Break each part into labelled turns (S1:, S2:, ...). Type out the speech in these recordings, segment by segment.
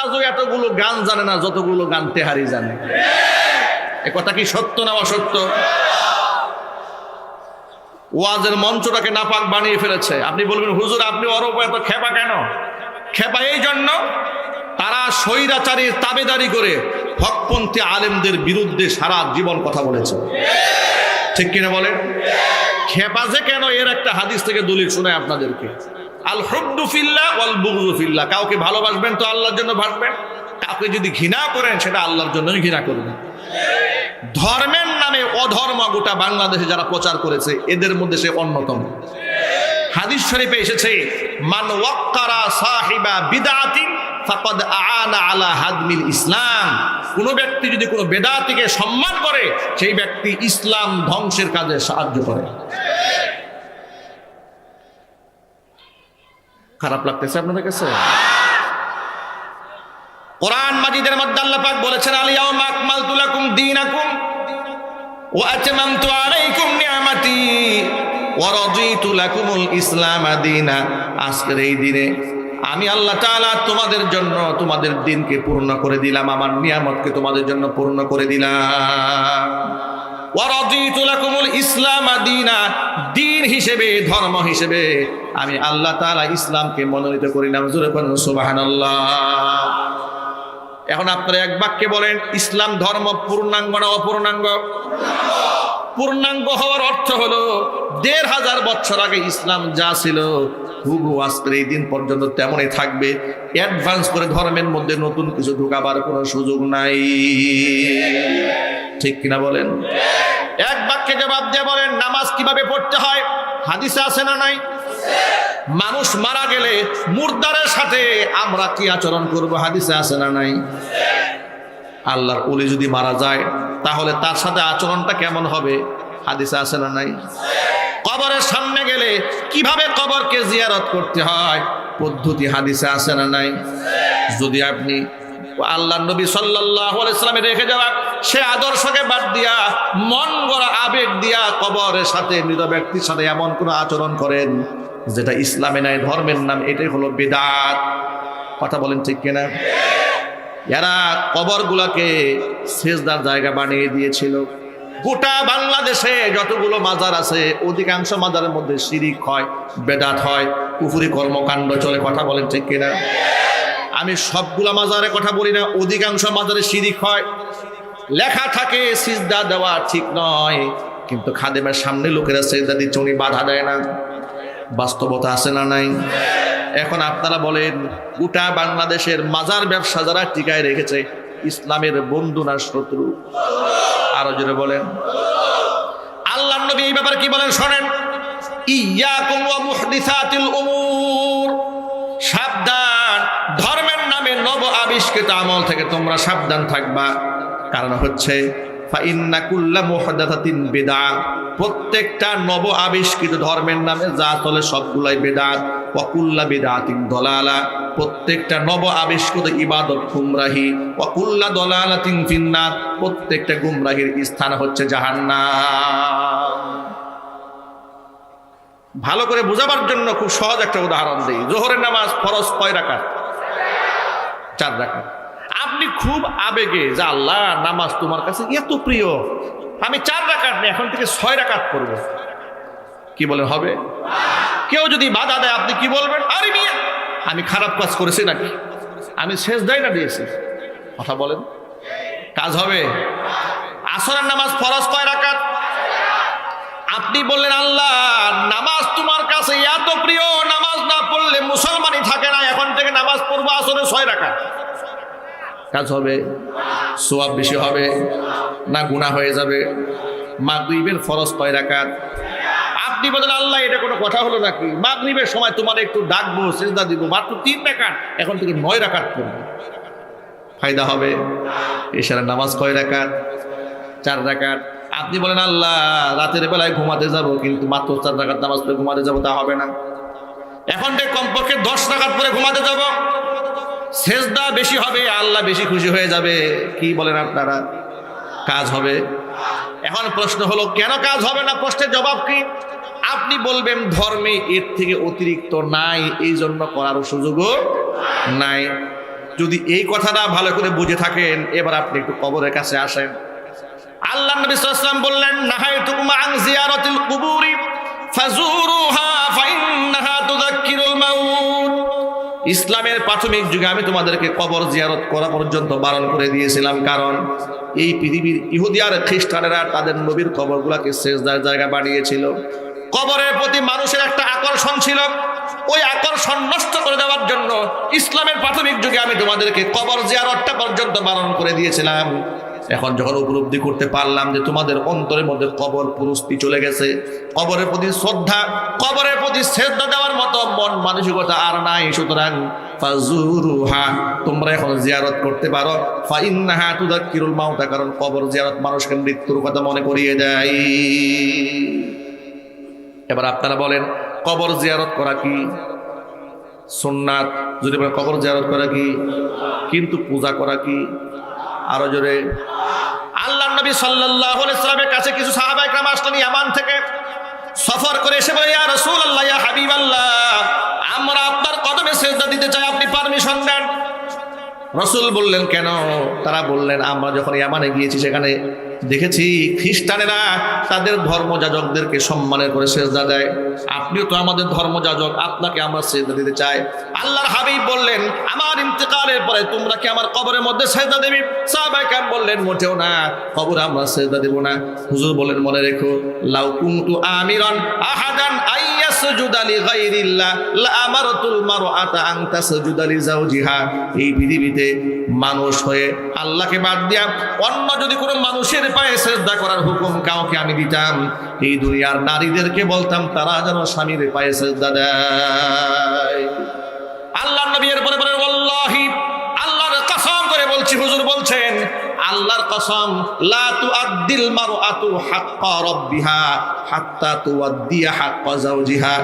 S1: মমতাজও এতগুলো গান জানে না, যতগুলো গান তেহারি জানে। এ কথা কি সত্য না অসত্য? ওয়াজের মঞ্চটাকে নাপাক বানিয়ে ফেলেছে। আপনি বলবেন, হুজুর, আপনি অরব এত খেপা কেন? খেপা এই জন্য, তারা স্বৈরাচারীর তাবেদারি করে হকপন্থী আলেমদের বিরুদ্ধে সারা জীবন কথা বলেছে। ঠিক কিনা বলেন? খেপা যে কেন? এর একটা হাদিস থেকে দলিল শোনায় আপনাদেরকে। আল হুব্দু ফিল্লাহ ওয়াল বুগজুফিল্লা কাউকে ভালোবাসবেন তো আল্লাহর জন্য ভাসবেন। কাউকে যদি ঘৃণা করেন, সেটা আল্লাহর জন্যই ঘৃণা করবেন। ধর্মের নামে অধর্ম গোটা বাংলাদেশে যারা প্রচার করেছে, এদের মধ্যে সে অন্যতম। হাদিস শরীফে এসেছে, মান ওয়াক্কারা সাহিবা বিদাতি ফাকাদ আআনা আলা হাদমিল ইসলাম। কোন ব্যক্তি যদি কোনো বেদাতিকে সম্মান করে, সেই ব্যক্তি ইসলাম ধ্বংসের কাজে সাহায্য করে। খারাপ লাগতেছে আপনাদের কাছে? কোরআন মাজিদের মধ্যে আল্লাহ পাক বলেছেন আলিয়াউমা আকমালতু লাকুম দীনাকুম ওয়া আতমামতু আলাইকুম নি'মাতি ওয়া রাদিতু লাকুমুল ইসলাম দীনা। আজকের এই দিনে আমি আল্লাহ তাআলা তোমাদের জন্য তোমাদের দিনকে পূর্ণ করে দিলাম, আমার নিয়ামতকে তোমাদের জন্য পূর্ণ করে দিলাম। ইসলাম দীনা দিন হিসেবে, ধর্ম হিসেবে। আমি আল্লাহ ইসলামকে মনোনীত করিলাম এখন আপনারা এক বাক্যে বলেন, ইসলাম ধর্ম পূর্ণাঙ্গ না অপূর্ণাঙ্গ? পূর্ণাঙ্গ হওয়ার অর্থ হলো, দেড় হাজার বছর আগে ইসলাম যা ছিল হুবু আজকের এই দিন পর্যন্ত তেমনই থাকবে। অ্যাডভান্স করে ধর্মের মধ্যে নতুন কিছু ঢুকাবার কোনো সুযোগ নাই। ঠিক কিনা বলেন? এক বাক্যে জবাব দিয়ে বলেন, নামাজ কীভাবে পড়তে হয়? হাদিসে আছে না নাই? মানুষ মারা গেলে মুর্দারের সাথে আমরা কি আচরণ করব? হাদিসে আছে না নাই? আল্লাহর ওলি যদি মারা যায়, তাহলে তার সাথে আচরণটা কেমন হবে? হাদিসে আছে না নাই? কবরের সামনে গেলে কীভাবে কবরকে জিয়ারত করতে হয়? পদ্ধতি হাদিসে আছে না নাই? যদি আপনি আল্লাহ নবী সাল্লাহ ইসলামে রেখে যাওয়া, সে আদর্শকে বাদ দিয়া, মন গড়া আবেগ দিয়া কবরের সাথে মৃত ব্যক্তির সাথে এমন কোনো আচরণ করেন, যেটা ইসলামে নাই, ধর্মের নাম, এটাই হলো বেদাত। কথা বলেন ঠিক কিনা? এরা কবরগুলাকে সেজদার জায়গা বানিয়ে দিয়েছিল। গোটা বাংলাদেশে যতগুলো মাজার আছে, অধিকাংশ মাজারের মধ্যে শিরিক হয়, বেদাত হয় পুকুরি কর্মকাণ্ড চলে, কথা বলেন ঠিক কিনা? আমি সবগুলা মাজারে কথা বলি না, অধিকাংশ মাজারে শিরিক হয়। লেখা থাকে, সিজদা দেওয়া ঠিক নয়, কিন্তু খাদেমের সামনে লোকেরা সেজদা দিচ্ছে, উনি বাধা দেয় না। বাস্তবতা আছে না নাই? এখন আপনারা বলেন, গোটা বাংলাদেশের মাজার ব্যবসা যারা টিকায় রেখেছে ইসলামের বন্ধু না শত্রু? আরও জোরে বলেন। আল্লাহ নবী এই ব্যাপারে কি বলেন শোনেন? ইয়াকুম ওয়া মুহদিসাতিল উমুর। সাবধান। ধর্মের নামে নব আবিষ্কৃত আমল থেকে তোমরা সাবধান থাকবা। কারণ হচ্ছে প্রত্যেকটা নব আবিষ্কৃত ধর্মের নামে যা চলে সবগুলাই বেদাত ওয়াকুল্লা বেদাতিন দলালা। প্রত্যেকটা নব আবিষ্কৃত ইবাদত গুমরাহি ওয়াকুল্লা দলালাতিন ফিন্নার, প্রত্যেকটা গুমরাহির স্থান হচ্ছে জাহান্না ভালো করে বোঝাবার জন্য খুব সহজ একটা উদাহরণ দিই। জোহরের নামাজ ফরজ কয় রাকাত? চার রাকাত। আপনি খুব আবেগে, যে আল্লাহ, নামাজ তোমার কাছে এত প্রিয়, আমি চার রাকাত নেই, এখন থেকে ছয় রাকাত করব কি বলেন, হবে? কেউ যদি বাধা দেয়, আপনি কি বলবেন? আরে মিয়া আমি খারাপ কাজ করেছি নাকি? আমি শেষ দেয় না দিয়েছি। কথা বলেন। কাজ হবে। আসরের নামাজ ফরজ কয় রাকাত? আপনি বললেন, আল্লাহ, নামাজ তোমার কাছে এত প্রিয়, নামাজ না পড়লে মুসলমানই থাকে না। এখন থেকে নামাজ পড়ব আসরে ছয় রাকাত। কাজ হবে। সোয়াব বেশি হবে, না গুণা হয়ে যাবে। মা মাগরিবের ফরজ কয় রাকাত? আপনি বলেন, আল্লাহ, এটা কোনো কথা হলো নাকি? মাগরিবের সময় তোমার একটু ডাকবো, সেজদা দিব, মাত্র তিন রাকাত। এখন থেকে নয় রাকাত করব ফায়দা হবে? এছাড়া নামাজ কয় রাকাত? চার রাকাত। আপনি বলেন, আল্লাহ, রাতের বেলায় ঘুমাতে যাব, কিন্তু মাত্র চার রাকাত নামাজ পড়ে ঘুমাতে যাব, তা হবে না। এখন থেকে কমপক্ষে দশ রাকাত পরে ঘুমাতে যাব। সেজদা বেশি হবে, আল্লাহ বেশি খুশি হয়ে যাবে। কি বলেন আপনারা? কাজ হবে। এখন প্রশ্ন হলো, কেন কাজ হবে না? প্রশ্নের জবাব কি? আপনি বলবেন ধর্মে এর থেকে অতিরিক্ত নাই এই জন্য করার সুযোগও নাই। যদি এই কথাটা ভালো করে বুঝে থাকেন, এবার আপনি একটু কবরের কাছে আসেন। আল্লাহ নবী সাল্লাম বললেন নাহাইতুকুম আন জিয়ারাতিল কুবুরি ফাজুরুহা ফাইন্নাহা তুযাক্কিরুল মাউত। ইসলামের প্রাথমিক যুগে আমি তোমাদেরকে কবর জিয়ারত করা পর্যন্ত বারণ করে দিয়েছিলাম। কারণ এই পৃথিবীর ইহুদি আর খ্রিস্টানেরা তাদের নবীর কবরগুলোকে শেষদার জায়গা বানিয়েছিল। কবরের প্রতি মানুষের একটা আকর্ষণ ছিল। ওই আকর্ষণ নষ্ট করে দেওয়ার জন্য ইসলামের প্রাথমিক যুগে আমি তোমাদেরকে কবর জিয়ারতটা পর্যন্ত বারণ করে দিয়েছিলাম। এখন যখন উপলব্ধি করতে পারলাম যে তোমাদের অন্তরের মধ্যে কবর পুরস্তি চলে গেছে, কবরের প্রতি শ্রদ্ধা, কবরের প্রতি শ্রদ্ধা দেওয়ার মতো মন মানসিকতা আর নাই। সুতরাং তোমরা এখন জিয়ারত করতে পারো। ফাইন্নাহা তুযাক্কিরুল মাউতা, কারণ কবর জিয়ারত মানুষকে মৃত্যুর কথা মনে করিয়ে দেয়। এবার আপনারা বলেন, কবর জিয়ারত করা কি? সুন্নাত, যদি বলেন কবর জিয়ারত করা কি? কিন্তু পূজা করা কি? আরও জোরে। আল্লাহ নবী সাল্লামের কাছে কিছু সাহাবা একরাম আসলেন ইয়ামান থেকে। সফর করে এসে বলে, ইয়া রাসূলুল্লাহ, ইয়া হাবিবাল্লাহ, আমরা আপনার কদমে সেজদা দিতে চাই, আপনি পারমিশন দেন। রসুল বললেন, কেন? তারা বললেন, আমরা যখন ইয়ামানে গিয়েছি, সেখানে দেখেছি, খ্রিস্টানেরা তাদের ধর্মযাজকদেরকে সম্মানের করে সেজদা দেয়। আপনিও তো আমাদের ধর্মযাজক, আপনাকে আমরা সেজদা দিতে চাই। আল্লাহর হাবিব বললেন, আমার ইন্তেকালের পরে তোমরা কি আমার কবরের মধ্যে সেজদা দেবি? সাহাবাই বললেন, মোটেও না, কবর আমরা সেজদা দেব না। হুজুর বলেন মনে রেখো, লাউ কুনতু আমিরান আহাদান আইয়াসজুদা লিগাইরিল্লাহ, লা আমারতুল মারআতা আন তাসজুদা লিজাওজিহা। এই পৃথিবীতে মানুষ হয়ে আল্লাহকে বাদ দিয়া অন্য যদি কোনো মানুষের পায়ে শ্রদ্ধা করার হুকুম কাউকে আমি দিতাম। এই দুনিয়ার নারীদেরকে বলতাম, তারা যেন স্বামীর পায়ে শ্রদ্ধা দেয়। আল্লাহ নবী এরপরে বলেন, ওয়াল্লাহি, আল্লাহর কসম করে বলছি, হুজুর বলছেন, আল্লাহর কসম, লা তুআদ্দিল মারআতু হাক্কা রাব্বিহা হাত্তা তুআদ্দিয়া হাক্কা যাওজিহা।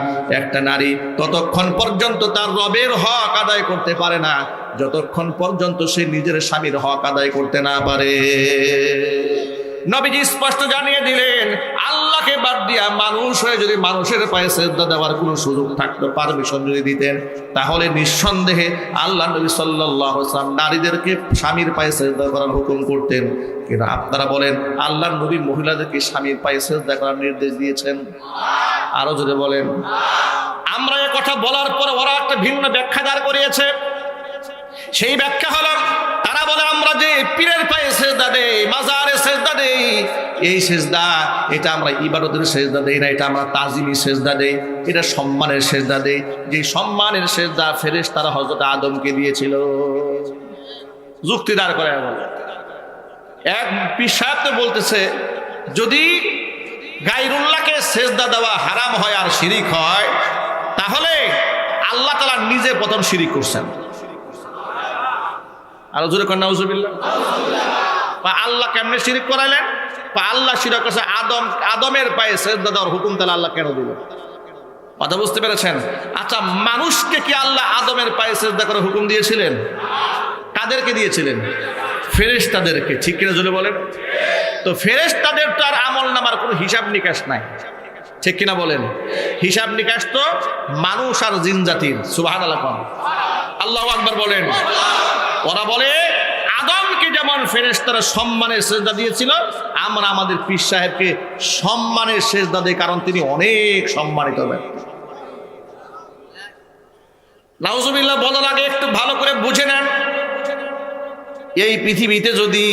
S1: একটা নারী ততক্ষণ পর্যন্ত তার রবের হক আদায় করতে পারে না। যতক্ষণ পর্যন্ত সে নিজের স্বামীর হক আদায় করতে না পারে। নবীজি স্পষ্ট জানিয়ে দিলেন, আল্লাহকে বাদ দিয়া মানুষ হয়ে যদি মানুষের পায়ে শ্রদ্ধা দেওয়ার কোনো সুযোগ থাকতো, পারমিশন যদি দিতেন, তাহলে নিঃসন্দেহে আল্লাহ নবী সাল্লাম নারীদেরকে স্বামীর পায়ে শ্রদ্ধা করার হুকুম করতেন। কিন্তু আপনারা বলেন আল্লাহ নবী মহিলাদেরকে স্বামীর পায়ে শ্রদ্ধা করার নির্দেশ দিয়েছেন? আরও যদি বলেন। আমরা কথা বলার পর ওরা একটা ভিন্ন ব্যাখ্যা দাঁড় করিয়েছে। সেই ব্যাখ্যা হলো, তারা বলে, আমরা যে পীরের পায়ে সেজদা দেই মাজারে সেজদা দেই, এই সেজদা, এটা আমরা ইবাদতের সেজদা দেই না, এটা আমরা তাজিমি সেজদা দেই, এটা সম্মানের সেজদা দেই। যে সম্মানের সেজদা ফেরেশ তারা হজরত আদমকে দিয়েছিল। যুক্তি দাঁড় করে বলে। এক পিসাব তো বলতেছে, যদি গাইরুল্লাহকে সেজদা দেওয়া হারাম হয় আর শিরিক হয়, তাহলে আল্লাহ তালা নিজে প্রথম শিরিক করছেন। আরও জোরে কন্যা উজুবিল্লাহ বা আল্লাহ কেমনে শিরিক করাইলেন? বা আল্লাহ শিরক করছে, আদম, আদমের পায়ে সেজদা দেওয়ার হুকুম তাহলে আল্লাহ কেন দিল? কথা বুঝতে পেরেছেন? আচ্ছা মানুষকে কি আল্লাহ আদমের পায়ে সেজদা করার হুকুম দিয়েছিলেন? কাদেরকে দিয়েছিলেন? ফেরেশতাদেরকে। ঠিক কিনা জোরে বলেন? তো ফেরেশতাদের তো আর আমল নামার কোনো হিসাব নিকাশ নাই। ঠিক কিনা বলেন? হিসাব নিকাশ তো মানুষ আর জিন জাতির। সুবাহ আল্লাহ আকবার বলেন। ওরা বলে, আদমকে যেমন ফেরেশতারা সম্মানের সেজদা দিয়েছিল, আমরা আমাদের পীর সাহেবকে সম্মানের সেজদা দিই, কারণ তিনি অনেক সম্মানিত ব্যক্তি। নাউজুবিল্লাহ, বলার আগে একটু ভালো করে বুঝে নেন। এই পৃথিবীতে যদি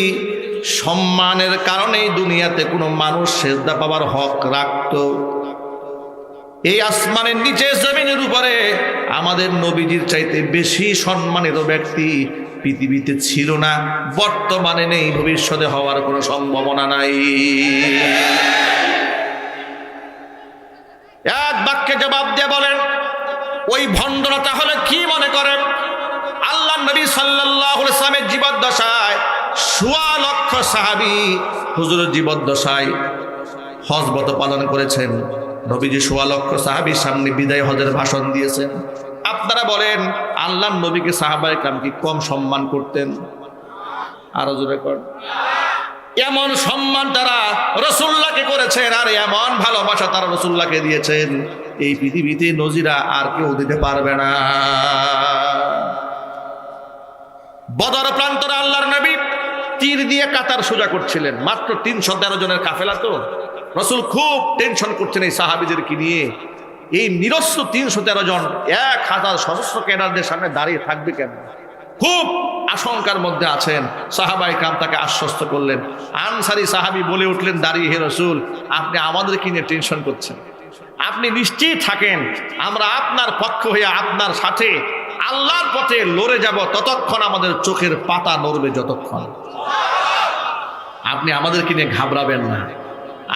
S1: সম্মানের কারণেই দুনিয়াতে কোনো মানুষ সেজদা পাবার হক রাখত, এই আসমানের নিচে জমিনের উপরে আমাদের নবীজির চাইতে বেশি সম্মানিত ব্যক্তি পৃথিবীতে ছিল না, বর্তমানে নেই, ভবিষ্যতে হওয়ার কোনো সম্ভাবনা নাই। এক বাক্যে জবাব দিয়ে বলেন, ওই ভণ্ডরা তাহলে কি মনে করেন? আল্লাহ নবী সাল্লাহ জীবদ্দশায় সোয়া লক্ষ সাহাবি হুজুরের জীবদ্দশায় হজবত পালন করেছেন। নবীজি সোয়া লক্ষ সাহাবির সামনে বিদায় হজের ভাষণ দিয়েছেন। আপনারা বলেন, আল্লাহ নবীকে সাহাবাই কাম কি কম সম্মান করতেন? আরও জোরে কর। এমন সম্মান তারা রসুল্লাহকে করেছেন, আর এমন ভালোবাসা তারা রসুল্লাহকে দিয়েছেন। এই পৃথিবীতে নজিরা আর কেউ দিতে পারবে না। বদর প্রান্তরে আল্লাহর নবী তীর দিয়ে কাতার সোজা করছিলেন। মাত্র তিনশো তেরো জনের কাফেলা তো। রসুল খুব টেনশন করছেন এই সাহাবিদেরকে নিয়ে। এই নিরস্ত্র তিনশো তেরো জন এক হাজার সশস্ত্র ক্যাডারদের সামনে দাঁড়িয়ে থাকবে কেন? খুব আশঙ্কার মধ্যে আছেন সাহাবাই কাম তাকে আশ্বস্ত করলেন। আনসারি সাহাবি বলে উঠলেন দাঁড়িয়ে হে রসুল, আপনি আমাদের কিনে টেনশন করছেন? আপনি নিশ্চিত থাকেন, আমরা আপনার পক্ষ হয়ে আপনার সাথে আল্লাহর পথে লড়ে যাব, ততক্ষণ আমাদের চোখের পাতা নড়বে যতক্ষণ। আপনি আমাদেরকে নিয়ে ঘাবড়াবেন না?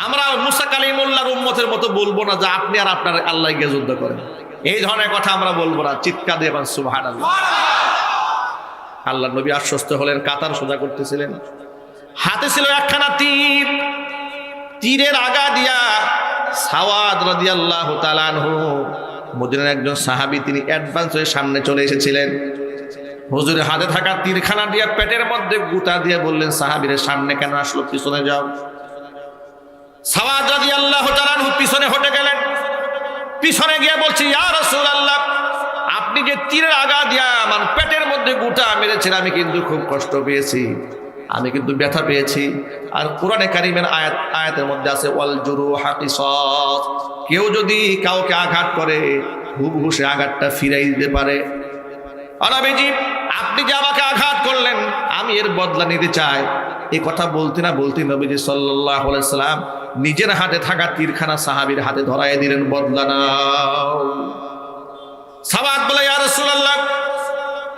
S1: আমরা মুসা কালিমুল্লাহর উম্মতের মতো বলব না যে আপনি আর আপনার আল্লাহ গিয়ে যুদ্ধ করেন। এই ধরনের কথা আমরা বলব না। চিৎকার দিয়ে সুবাহ আল্লাহ নবী আশ্বস্ত হলেন, কাতার সোজা করতেছিলেন। হাতে ছিল একখানা তীর। তীরের আগা দিয়া সাওয়াদ রাদিয়াল্লাহু তাআলা আনহু, মদিনার একজন সাহাবী তিনি অ্যাডভান্স হয়ে সামনে চলে এসেছিলেন। হুজুরের হাতে থাকা তীরখানা দিয়ে পেটের মধ্যে গুতা দিয়ে বললেন সাহাবীরের সামনে কেন আসলো, পিছনে যাও। সাওয়াদ আনহু পিছনে হটে গেলেন। পিছনে গিয়ে বলছি, ইয়া আপনি যে তীরের আগা দিয়া আমার পেটের মধ্যে গুটা মেরেছেন, আমি কিন্তু খুব কষ্ট পেয়েছি। আমি কিন্তু ব্যথা পেয়েছি। আর কোরআনে কারিমের আয়াত, আয়াতের মধ্যে আছে, ওয়াল জুরু হাকিসত কেউ যদি কাউকে আঘাত করে, হুবহু সে আঘাতটা ফিরাই দিতে পারে। অনাবিজি আপনি যে আমাকে আঘাত আমি এর বদলা নিতে চাই। এই কথা বলতে না বলতে নবীজি সাল্লাহ সাল্লাম নিজের হাতে থাকা তীরখানা সাহাবির হাতে ধরাই দিলেন, বদলা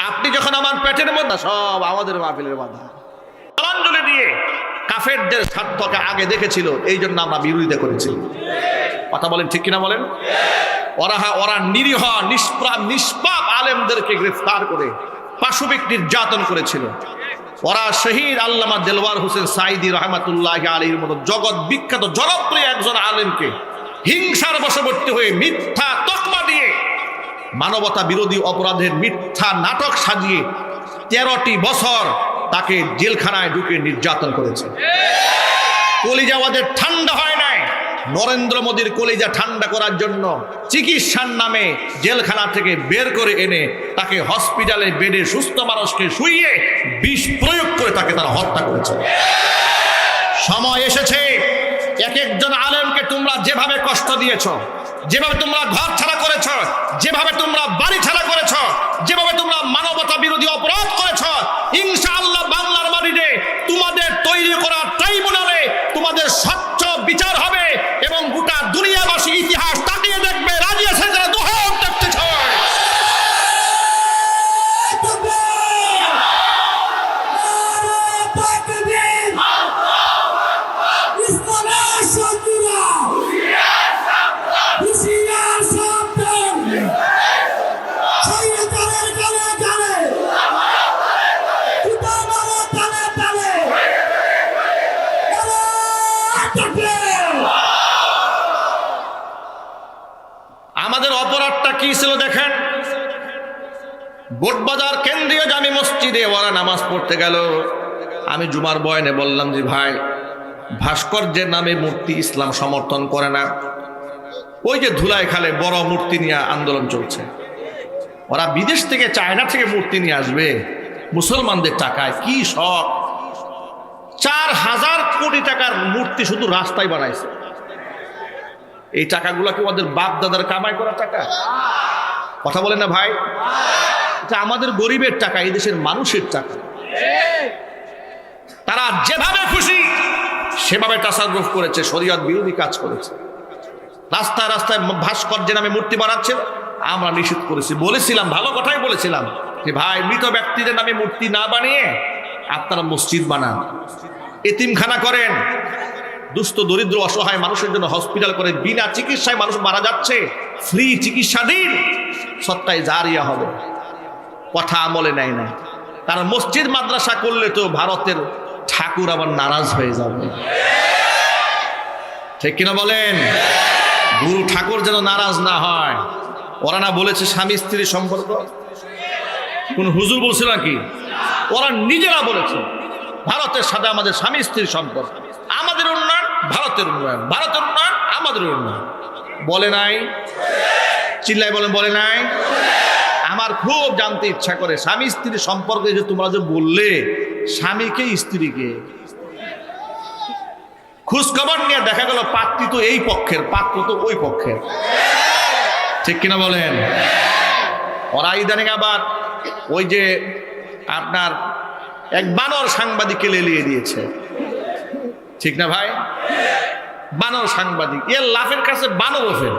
S1: আপনি যখন আমার পেটের মধ্যে সব আমাদের মাহফিলের বাধা। জলাঞ্জলি দিয়ে কাফেরদের স্বার্থকে আগে দেখেছিল এই জন্য আমরা বিরোধিতা করেছি। কথা বলেন ঠিক কিনা বলেন? ওরা ওরা নিরীহ নিষ্প্রাপ নিষ্পাপ আলেমদেরকে গ্রেফতার করে পাশবিক নির্যাতন করেছিল। ওরা শহীদ আল্লামা দেলওয়ার হোসেন সাইদি রহমাতুল্লাহ আলীর মতো জগৎ বিখ্যাত জনপ্রিয় একজন আলেমকে হিংসার বশবর্তী হয়ে মিথ্যা তকমা দিয়ে, মানবতা বিরোধী অপরাধের মিথ্যা নাটক সাজিয়ে তেরোটি বছর তাকে জেলখানায় ঢুকে নির্যাতন করেছে। কলিজাওয়াদের ঠান্ডা হয় নরেন্দ্র মোদীর কলিজা ঠান্ডা করার জন্য চিকিৎসার নামে জেলখানা থেকে বের করে এনে তাকে হসপিটালে বেডে সুস্থ মানুষকে শুইয়ে বিষ প্রয়োগ করে তাকে তারা হত্যা করেছে। সময় এসেছে। এক একজন আলেমকে তোমরা যেভাবে কষ্ট দিয়েছ, যেভাবে তোমরা ঘর ছাড়া করেছ, যেভাবে তোমরা বাড়ি ছাড়া করেছ, যেভাবে তোমরা মানবতা বিরোধী অপরাধ করেছ, ইনশাআল্লাহ বাংলার মাটিতে তোমাদের তৈরি করা ট্রাইব্যুনালে তোমাদের স্বচ্ছ অপরাধটা কি ছিল দেখেন। বোটবাজার কেন্দ্রীয় জামি মসজিদে ওরা নামাজ পড়তে গেল। আমি জুমার বয়নে বললাম যে, ভাই, ভাস্কর্যের নামে মূর্তি ইসলাম সমর্থন করে না। ওই যে ধুলাই খালে বড় মূর্তি নিয়ে আন্দোলন চলছে। ওরা বিদেশ থেকে, চায়না থেকে মূর্তি নিয়ে আসবে। মুসলমানদের টাকায় কি শখ? চার হাজার কোটি টাকার মূর্তি শুধু রাস্তায় বানাইছে। এই টাকাগুলো কি ওদের বাপ দাদার কামাই করা টাকা? কথা বলে না ভাই। এটা আমাদের গরিবের টাকা, এই দেশের মানুষের টাকা। তারা যেভাবে খুশি, সেভাবে টাসাগ্রফ করেছে, শরীয়ত বিরোধী কাজ করেছে। রাস্তায় রাস্তায় ভাস্কর্যের নামে মূর্তি বানাচ্ছে, আমরা নিষেধ করেছি। বলেছিলাম, ভালো কথাই বলেছিলাম যে, ভাই, মৃত ব্যক্তিদের নামে মূর্তি না বানিয়ে আপনারা মসজিদ বানান। এতিমখানা করেন। দুস্থ, দরিদ্র, অসহায় মানুষের জন্য হসপিটাল করে বিনা চিকিৎসায় মানুষ মারা যাচ্ছে। ফ্রি চিকিৎসা দিন। সত্তায় জারিয়া হবে। কথা আমলে নেয় না। কারণ মসজিদ, মাদ্রাসা করলে তো ভারতের ঠাকুর আবার নারাজ হয়ে যাবে। ঠিক কিনা বলেন? গুরু ঠাকুর যেন নারাজ না হয়। ওরা না বলেছে স্বামী স্ত্রীর সম্পর্ক। কোন হুজুর বলছিল নাকি? ওরা নিজেরা বলেছে। ভারতের সাথে আমাদের স্বামী স্ত্রীর সম্পর্ক। ভারতের উন্নয়ন। ভারতের উন্নয়ন আমাদের উন্নয়ন। বলে নাই? চিল্লাই বলেন, বলে নাই? আমার খুব জানতে ইচ্ছা করে, স্বামী স্ত্রীর সম্পর্কে যে তোমরা যে বললে স্বামীকে স্ত্রীকে খোঁজখবর নিয়ে দেখা গেল, পাত্রী তো এই পক্ষের, পাত্র তো ওই পক্ষের। ঠিক কিনা বলেন? ওরা ইদানিং আবার ওই যে আপনার এক বানর সাংবাদিককে লেলিয়ে দিয়েছে। ঠিক না ভাই? বানর সাংবাদিক। এর লাফের কাছে বানর ওফের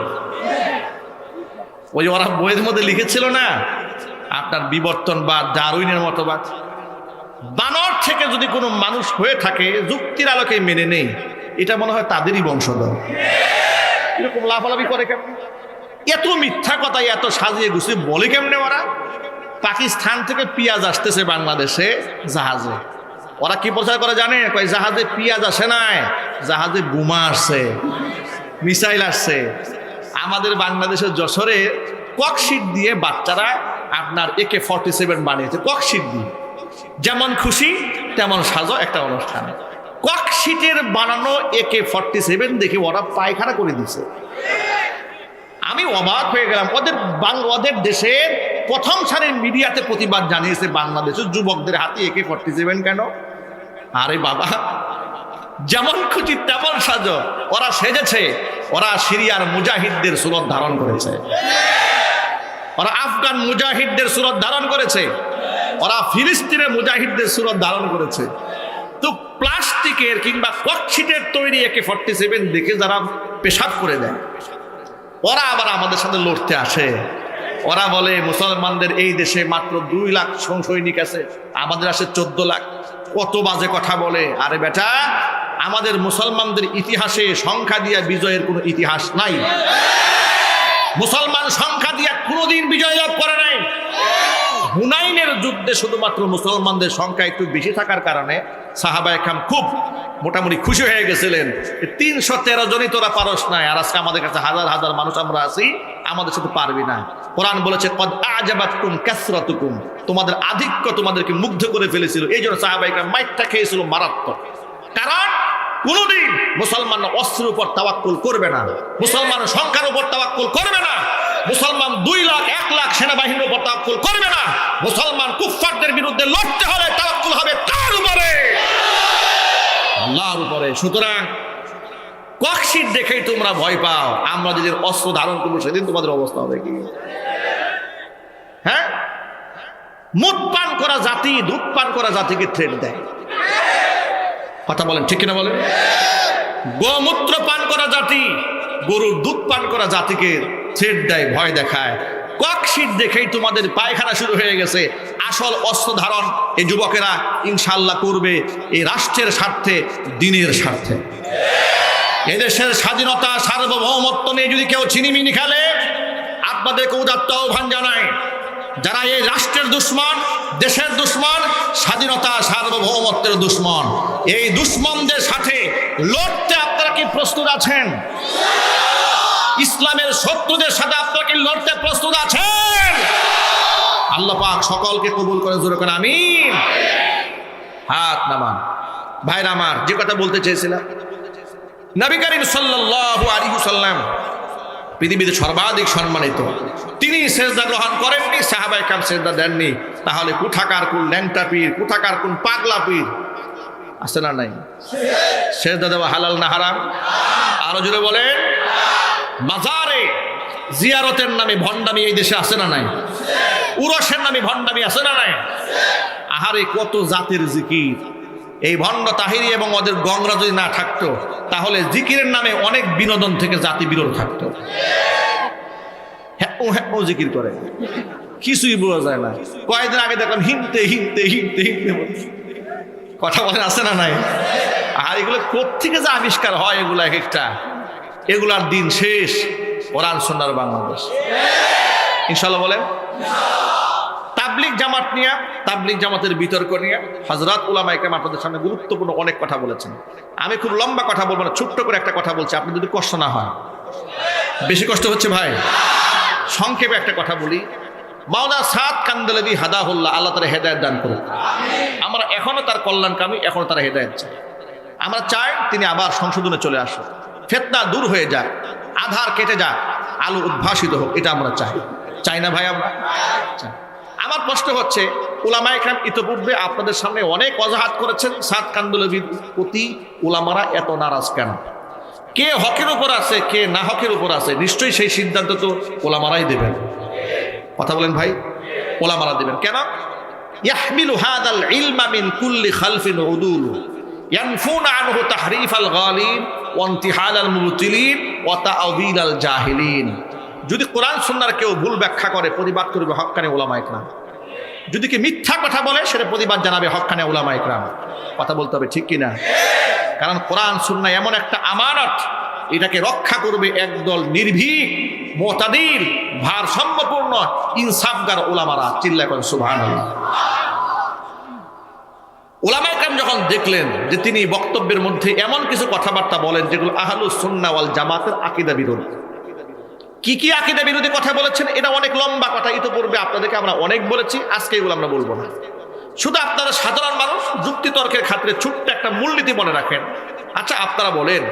S1: ওই ওরা বইয়ের মধ্যে লিখেছিল না? আপনার বিবর্তন বিবর্তনবাদ ডারুইনের মতবাদ। বানর থেকে যদি কোনো মানুষ হয়ে থাকে, যুক্তির আলোকে মেনে নেই, এটা মনে হয় তাদেরই বংশধর। এরকম লাফালাফি করে কেমন? এত মিথ্যা কথা, এত সাজিয়ে গুছিয়ে বলে কেমনে ওরা? পাকিস্তান থেকে পেঁয়াজ আসতেছে বাংলাদেশে জাহাজে। ওরা কি প্রচার করে জানে? কয়, জাহাজে পেঁয়াজ আসে নাই, জাহাজে বোমা আসছে, মিসাইল আসছে। আমাদের বাংলাদেশের যশোরে ককশিট দিয়ে বাচ্চারা আপনার একে ফর্টি সেভেন বানিয়েছে ককশিট দিয়ে। যেমন খুশি, তেমন সাজো একটা অনুষ্ঠান। ককশিটের বানানো একে ফর্টি সেভেন দেখে ওরা পায়খানা করে দিছে আমি অবাক হয়ে গেলাম, ওদের ওদের দেশের প্রথম সারের মিডিয়াতে প্রতিবাদ জানিয়েছে বাংলাদেশের যুবকদের হাতে একে ফর্টি সেভেন কেন? আরে বাবা, যেমন খুশি তেমন সাজো। ওরা সেজেছে, ওরা সিরিয়ার মুজাহিদদের সুরত ধারণ করেছে। ওরা আফগান মুজাহিদদের সুরত ধারণ করেছে। ওরা ফিলিস্তিনের মুজাহিদদের সুরত ধারণ করেছে। তো প্লাস্টিকের কিংবা ককশিটের তৈরি একে ফর্টি সেভেন দেখে যারা পেশাব করে দেয়, ওরা আবার আমাদের সাথে লড়তে আসে। ওরা বলে, মুসলমানদের এই দেশে মাত্র দুই লাখ সৈনিক আছে, আমাদের আসে চোদ্দ লাখ। কত বাজে কথা বলে। আরে বেটা, আমাদের মুসলমানদের ইতিহাসে সংখ্যা দিয়া বিজয়ের কোনো ইতিহাস নাই। মুসলমান সংখ্যা দিয়া কোনোদিন বিজয় লাভ করে নাই। হুনাইনের যুদ্ধে শুধুমাত্র মুসলমানদের সংখ্যা একটু বেশি থাকার কারণে সাহাবা একরাম খুব মোটামুটি খুশি হয়ে গেছিলেন। তিনশো তেরো জনই তোরা পারস নাই, আর আজকে আমাদের কাছে হাজার হাজার মানুষ আমরা আছি। আমাদের সাথে পারবি না। কোরআন বলেছে তোমাদের আধিক্য তোমাদেরকে মুগ্ধ করে ফেলেছিল। এই জন্য সাহাবা একরাম মাইকটা খেয়েছিল মারাত্মক। কারণ কোনদিন মুসলমান অস্ত্রের উপর তাওয়াক্কুল করবে না মুসলমান সংখ্যার উপর তাওয়াক্কুল করবে না, মুসলমান দুই লাখ, এক লাখ সেনাবাহিনীর উপর তাওয়াক্কুল করবে না, মুসলমান কুফফারদের বিরুদ্ধে লড়তে হলে তাওয়াক্কুল হবে কার উপরে? আল্লাহর উপরে। সুতরাং ককশিট দেখেই তোমরা ভয় পাও। আমরা যেদিন অস্ত্র ধারণ করব, সেদিন তোমাদের অবস্থা হবে কি? হ্যাঁ? মুখ পান করা জাতি দুধ পান করা জাতিকে থ্রেট দেয়। কথা বলেন, ঠিক কিনা বলেন? গোমূত্র পান করা জাতি, গরুর দুধ পান করা জাতিকে থ্রেড দেয়, ভয় দেখায়। ককশিট দেখেই তোমাদের পায়খানা শুরু হয়ে গেছে। আসল অস্ত্র ধারণ এই যুবকেরা ইনশাল্লাহ করবে এই রাষ্ট্রের স্বার্থে, দিনের স্বার্থে। এদেশের স্বাধীনতা, সার্বভৌমত্ব নিয়ে যদি কেউ ছিনিমিনি খেলে, আপনাদেরকে উদাত্ত আহ্বান জানায় যারা এই রাষ্ট্রের দুশ্মন, দেশের দুশ্মন, স্বাধীনতা, সার্বভৌমত্বের দুশ্মন, এই দুশ্মনদের সাথে লড়তে আপনারা কি প্রস্তুত আছেন? ইসলামের শত্রুদের সাথে আপনারা কি লড়তে প্রস্তুত আছেন? আল্লাহ পাক সকলকে কবুল করে, জোরে করে আমিন। হাত নামান। ভাইরা আমার, যে কথা বলতে চেয়েছিলাম নবী করিম সাল্লাল্লাহু আলাইহি সাল্লাম পৃথিবীতে সর্বাধিক সম্মানিত। তিনি সেজদা গ্রহণ করেননি সাহাবাই কাম সেজদা দেননি। তাহলে কুঠাকার কোন ল্যাংটা পীর কুঠাকার কোন পাগলা পীর? আছে না নাই? সেজদা দেওয়া হালাল না হারাম? আরও জুড়ে বলেন। মাজারে জিয়ারতের নামে ভণ্ডামি এই দেশে আছে না নাই? উরসের নামে ভণ্ডামি আছে না নাই? আহারে, কত জাতের জিকির। এই ভণ্ড তাহিরি এবং ওদের গংরা যদি না থাকতো, তাহলে জিকিরের নামে অনেক বিনোদন থেকে জাতি বিরোধ থাকতো। হ্যাঁ ও হ্যাঁ ও জিকির করে। কিছুই বোঝা যায় না। কয়েকদিন আগে দেখলাম হিনতে হিনতে হিনতে হিনতে। কথা বলেন, আছে না নাই? আর এগুলো কোথেকে যে আবিষ্কার হয় এগুলো এক একটা? এগুলার দিন শেষ, কোরআন সোনার বাংলাদেশ। ইনশাল্লাহ বলেন? তাবলিক জামাত নিয়ে তাবলিক জামাতের বিতর্ক নিয়ে হজরত উলামা ইকরাম আপনাদের সামনে গুরুত্বপূর্ণ অনেক কথা বলেছেন। আমি খুব লম্বা কথা বলব না, ছোট্ট করে একটা কথা বলছি আপনি যদি কষ্ট না হয়। বেশি কষ্ট হচ্ছে ভাই? সংক্ষেপে একটা কথা বলি। মাওলা সাত কান্দালবি হাদাহুল্লাহ, আল্লাহ তারা হেদায়ত দান করুন আমরা এখনও তার কল্যাণকামী, এখনও তারা হেদায়ত চাই আমরা চাই তিনি আবার সংশোধনে চলে আসুন ফেতনা দূর হয়ে যাক, আধার কেটে যাক, আলো উদ্ভাসিত হোক, এটা আমরা চাই। চাই না ভাই আমরা? চাই। আমার প্রশ্ন হচ্ছে ওলামা একরাম ইতপূর্বে আপনাদের সামনে অনেক অজাহাত করেছেন। সাত কান্দুলবির প্রতি ওলামারা এত নারাজ কেন? কে হকের উপর আছে, কে না হকের উপর আছে? নিশ্চয়ই সেই সিদ্ধান্ত তো ওলামারাই দেবেন। কথা বলেন ভাই ওলামারা দেবেন। কেন? ইয়াহমিলু হাদাল ইলমা মিন কুল্লি খালফিন উদুল। ইয়ানফুন আনহু তাহরিফ আল গালিন ওয়া ইন্তিহাল আল মুবতিলিন ওয়া তাআবিল আল জাহিলিন। যদি কোরআন সুন্নাহর কেউ ভুল ব্যাখ্যা করে, প্রতিবাদ করবে হক্কানে ওলামা ইকরাম। যদি কি মিথ্যা কথা বলে, সেটা প্রতিবাদ জানাবে হক্কানে ওলামা ইকরাম। কথা বলতে হবে ঠিক কিনা? কারণ কোরআন সুন্না এমন একটা আমানত, এটাকে রক্ষা করবে একদল নির্ভীক, মোতাদির, ভারসাম্যপূর্ণ, ইনসাফগার ওলামারা চিল্লা করেন সুভান ওলামাইকাম যখন দেখলেন যে তিনি বক্তব্যের মধ্যে এমন কিছু কথাবার্তা বলেন, যেগুলো আহলু সুন্না ওয়াল জামাতের আকিদা বিরোধী। কি কি আকিদা বিরোধী কথা বলেছেন, এটা অনেক লম্বা কথা। ইতিপূর্বে আপনাদেরকে আমরা অনেক বলেছি, আজকে এগুলো আমরা বলব না। শুধু আপনারা সাধারণ মানুষ যুক্তিতর্কের খাতিরে ছোট্ট একটা মূলনীতি মনে রাখেন। আচ্ছা আপনারা বলেন,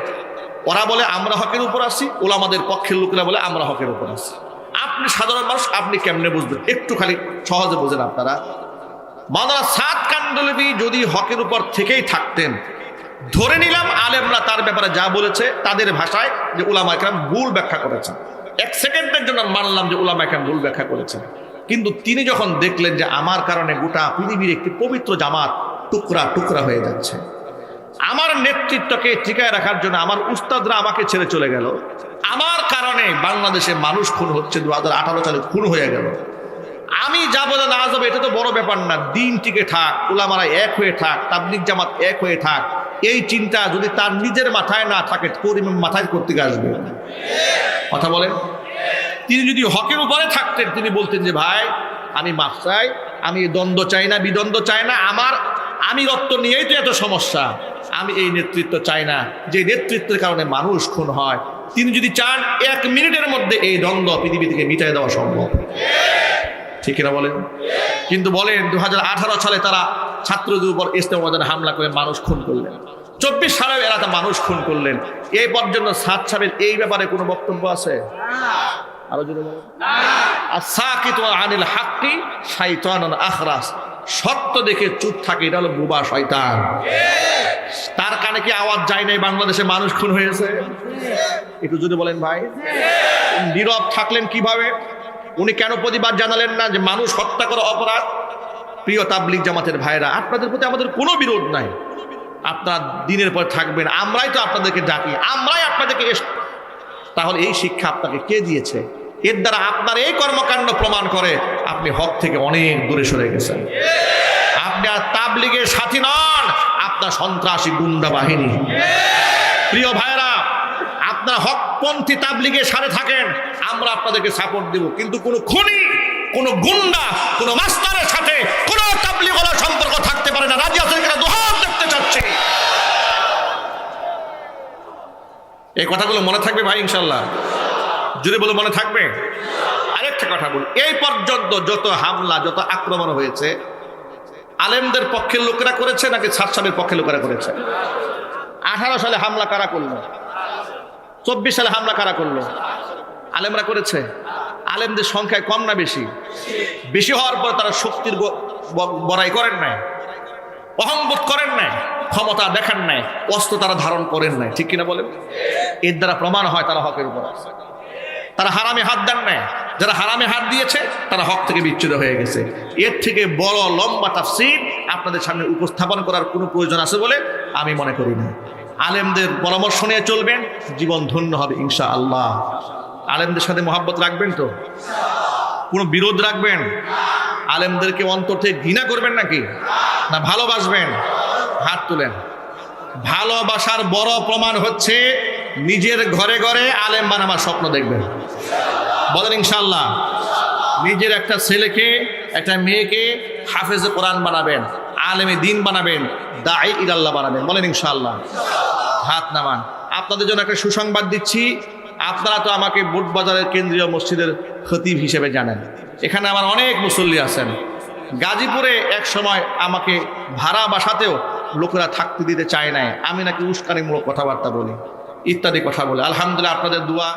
S1: ওরা বলে, আমরা হকের উপর আসি ওলামাদের পক্ষের লোকেরা বলে, আমরা হকের উপর আসি আপনি সাধারণ মানুষ, আপনি কেমনে বুঝবেন? একটু খালি সহজে বোঝেন আপনারা। মাওলানা সাত কান্দলবি যদি হকের উপর থেকেই থাকতেন, ধরে নিলাম আলেমরা তার ব্যাপারে যা বলেছে, তাদের ভাষায় যে উলামা একরাম ভুল ব্যাখ্যা করেছেন। এক সেকেন্ডের জন্য মানলাম যে উলামা একরাম ভুল ব্যাখ্যা করেছেন। কিন্তু তিনি যখন দেখলেন যে আমার কারণে গোটা পৃথিবীর একটি পবিত্র জামাত টুকরা টুকরা হয়ে যাচ্ছে, আমার নেতৃত্বকে টিকায় রাখার জন্য আমার উস্তাদরা আমাকে ছেড়ে চলে গেল। আমার কারণে বাংলাদেশে মানুষ খুন হচ্ছে দু হাজার আঠারো সালে খুন হয়ে গেল। আমি যাব না না যাব এটা তো বড় ব্যাপার না। দিন টিকে থাক ওলামারা এক হয়ে থাক তাবলিক জামাত এক হয়ে থাক, এই চিন্তা যদি তার নিজের মাথায় না থাকে করিমের মাথায় করতে আসবে। কথা বলেন তিনি যদি হকের উপরে থাকতেন, তিনি বলতেন যে, ভাই, আমি মাফ চাই, আমি দ্বন্দ্ব চাই না, বিদ্বন্দ্ব চাই না, আমার আমি রক্ত নিয়েই তো এত সমস্যা। আমি এই নেতৃত্ব চাই না। যে নেতৃত্বের কারণে মানুষ খুন হয়, তিনি যদি চান এক মিনিটের মধ্যে এই দ্বন্দ্ব পৃথিবী থেকে মিটাই দেওয়া সম্ভব। ঠিক কিনা বলেন? কিন্তু বলেন দু হাজার আঠারো সালে তারা ছাত্রদের উপর ইসলাম ময়দানে হামলা করে মানুষ খুন করলেন। চব্বিশ সালে এরা তা মানুষ খুন করলেন। এই পর্যন্ত সাত সাহেবের এই ব্যাপারে কোনো বক্তব্য আছে? আরও বলেন আর সাকিত আনিল হাক্কি শাইতান আখরাস। সত্য দেখে চুপ থাকে, এটা হলো বুবা শয়তান। তার কানে কি আওয়াজ যায় নাই? বাংলাদেশে মানুষ খুন হয়েছে? একটু যদি বলেন ভাই। নীরব থাকলেন কীভাবে? উনি কেন প্রতিবাদ জানালেন না যে মানুষ হত্যা করা অপরাধ? প্রিয় তাবলিক জামাতের ভাইরা, আপনাদের প্রতি আমাদের কোনো বিরোধ নাই। আপনারা দিনের পর থাকবেন। আমরাই তো আপনাদেরকে ডাকি। আমরাই আপনাদেরকে তাহলে এই শিক্ষা আপনাকে কে দিয়েছে? এর দ্বারা আপনার এই কর্মকাণ্ড প্রমাণ করে আপনি হক থেকে অনেক দূরে সরে গেছেন। আপনি আর তাবলিগের সাথী নন, আপনার সন্ত্রাসী গুন্ডা বাহিনী। প্রিয় ভাইরা আপনারা হকপন্থী তাবলিগের সাথে থাকেন, আমরা আপনাদেরকে সাপোর্ট দেব। কিন্তু কোনো খুনি, কোনো গুন্ডা, কোনো মাস্টারের সাথে কোনো তাবলিগলার সম্পর্ক থাকতে পারে না। রাজি আছেন? এই কথাগুলো মনে থাকবে ভাই, ইনশাল্লাহ। যদি বলে মনে থাকবে? আরেকটা কথা বলি। এই পর্যন্ত যত হামলা, যত আক্রমণ হয়েছে, আলেমদের পক্ষের লোকেরা করেছে নাকি সাতসামের পক্ষের লোকেরা করেছে? আঠারো সালে হামলা কারা করল? চব্বিশ সালে হামলা কারা করল? আলেমরা করেছে? আলেমদের সংখ্যায় কম না বেশি? বেশি হওয়ার পর তারা শক্তির বড়াই করেন নাই? অহংবোধ করেন নাই, ক্ষমতা দেখান নাই, অস্ত্র তারা ধারণ করেন নাই, ঠিক কিনা বলেন? এর দ্বারা প্রমাণ হয় তারা হকের উপর তারা হারামে হাত দেন নাই, যারা হারামে হাত দিয়েছে, তারা হক থেকে বিচ্ছুত হয়ে গেছে। এর থেকে বড় লম্বা তাফসির আপনাদের সামনে উপস্থাপন করার কোনো প্রয়োজন আছে বলে আমি মনে করি না। আলেমদের পরামর্শ নিয়ে চলবেন, জীবন ধন্য হবে ইনশা আল্লাহ আলেমদের সাথে মহাব্বত রাখবেন তো? কোনো বিরোধ রাখবেন? আলেমদেরকে অন্তর থেকে ঘৃণা করবেন নাকি? না, ভালোবাসবেন। হাত তুলেন। ভালোবাসার বড় প্রমাণ হচ্ছে নিজের ঘরে ঘরে আলেম বানাবার স্বপ্ন দেখবেন। বলেন ইনশাল্লাহ নিজের একটা ছেলেকে, একটা মেয়েকে হাফেজে কোরআন বানাবেন, আলেমে দিন বানাবেন দায় ইরাল্লাহ বানাবেন। বলেন ইনশাল্লাহ হাত নামান। আপনাদের জন্য একটা সুসংবাদ দিচ্ছি, আপনারা তো আমাকে বুট বাজারের কেন্দ্রীয় মসজিদের খতিব হিসেবে জানেন। এখানে আমার অনেক মুসল্লি আছেন। গাজীপুরে এক সময় আমাকে ভাড়া বাসাতেও লোকেরা থাকতে দিতে চায় নাই। আমি নাকি উস্কানিমূলক কথাবার্তা বলি, ইত্যাদি কথা বলে। আলহামদুলিল্লাহ আপনাদের দোয়া